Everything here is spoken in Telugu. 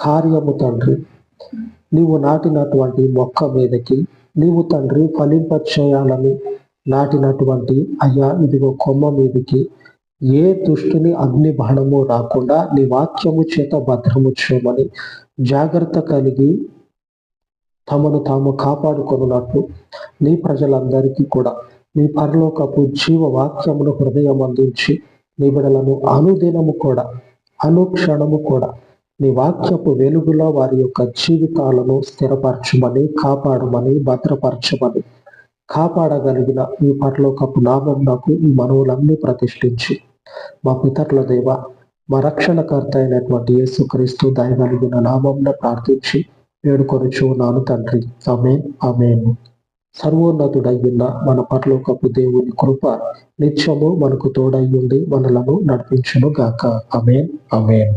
కార్యము తండ్రి. నీవు నాటినటువంటి మొక్క మీదకి నీవు తండ్రి ఫలింప చేయాలని నాటినటువంటి అయ్యా ఇదిగో కొమ్మ మీదకి. ఏ దుష్టుని అగ్ని బాణము రాకుండా నీ వాక్యము చేత భద్రము చేయమని జాగ్రత్త కలిగి తమను తాము కాపాడుకొనున్నట్లు నీ ప్రజలందరికీ కూడా. నీ పరలోకపు జీవ వాక్యమును హృదయం అందించి నీ బిడలను అనుదినము కూడా అనుక్షణము కూడా. నీ వాక్యపు వెలుగులో వారి యొక్క జీవితాలను స్థిరపరచమని కాపాడమని భద్రపరచమని కాపాడగలిగిన ఈ పరలోకపు నామం నాకు ఈ మనవులన్నీ ప్రతిష్ఠించి. మా పితరుల దేవ మా రక్షణకర్త అయినటువంటి యేసుక్రీస్తు దయగలిగిన నామంన ప్రార్థించి వేడుకొనుచు నాను తండ్రి. అమేన్ అమేన్ సర్వోన్నతుడయ్యున్న మన పరలోకపు దేవుని కృప నిత్యము మనకు తోడయ్యుండి మనలను నడిపించును గాక అమేన్ అమేన్